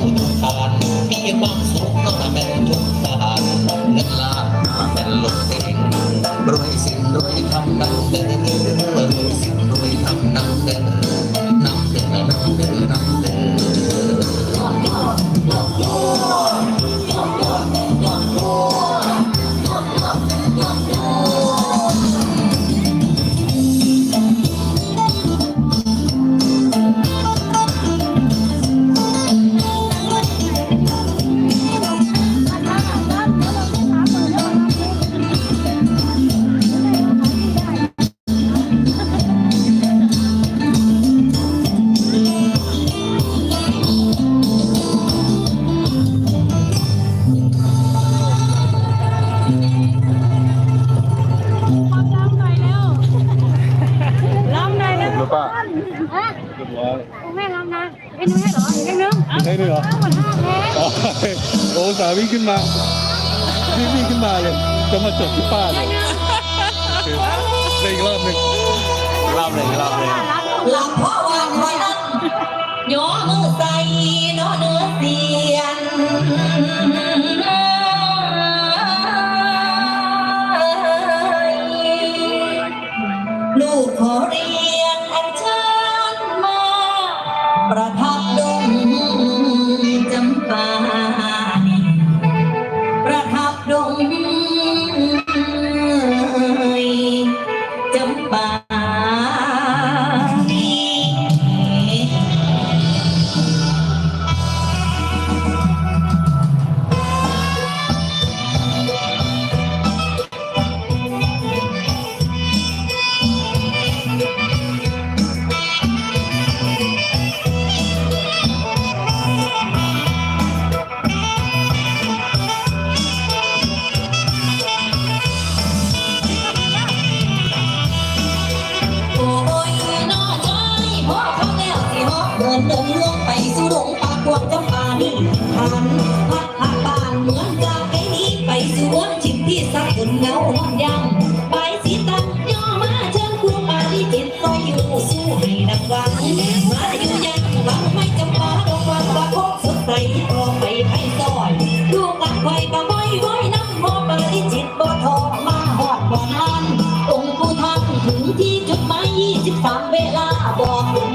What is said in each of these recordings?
ผู้หนุ่มตอนมีความสุขต้องเป็นทุก ป้าฮะเรียบร้อยแม่รับนะเป็นไม่ใช่เหรอเป็นนึงใช่ด้วยเหรอหมดห้าแพ้อ๋อโอ้สาวิ่งขึ้นมาวิ่งวิ่งขึ้นมาเลย จะมาจบที่ป้าเลยได้อีกรอบหนึ่งอีกรอบหนึ่งอีกรอบหนึ่งหลับเพราะว่าวันนั้นย่อมือใส่เนาะเนื้อเสียนลูกขอเรีย บ ดินเดินล่วงไปสู่ดงปากกวางจำปานี่หันพัดพักบ้านเหมือนจากไอ้นี้ไปสู่เมืองชิมที่สักคนเงาหอนยำไปสิตันย่อมาเชิญครูปาที่จิตซอยอยู่สู้ให้ดังวังมาอยู่ยังหวังไม่จำปาดงวังว่าโคกสดใสพอไปไผ่ซอยลูกกัดไข่ก็ไม่ไว้น้ำพอปาที่จิตบ่ทอมาหอดบ่นานองค์ผู้ท่านถึงที่จุดหมาย23เวลาบอก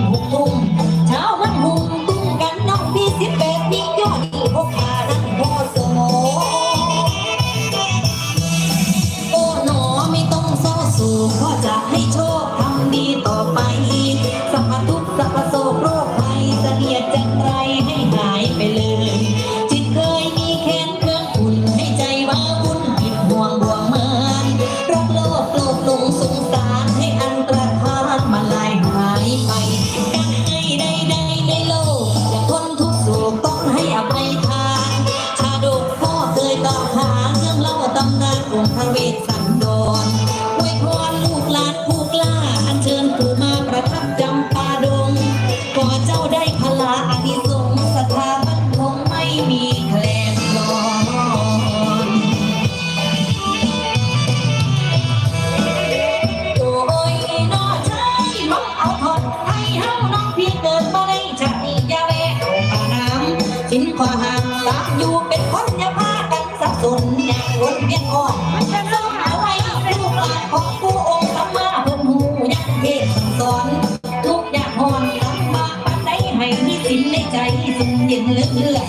องค์พระเวสสันดรอวยพรลูกหลานผู้กล้า อัญเชิญปู่มาประทับจำปาดง ขอเจ้าได้พลาอานิสงส์สถาบันคงไม่มีแคลนนอนโอ้ยน้อชายมักเอาทอดให้เฮาน้องพี่เกิดมาได้จากนี้อย่าแวะเอาปาน้ำสินขวาห่างตามอยู่เป็นคนอย่าพา สับสนแย่าวนเวียนอ่อนมันจะต้องหาไว้ลูกหลานของผู้องค์สัมมาพิ่นหูยังเทศสอน ทุกอย่างหอนลำบากปานใดให้มีสินในใจสุนเย็นเลือกเลือก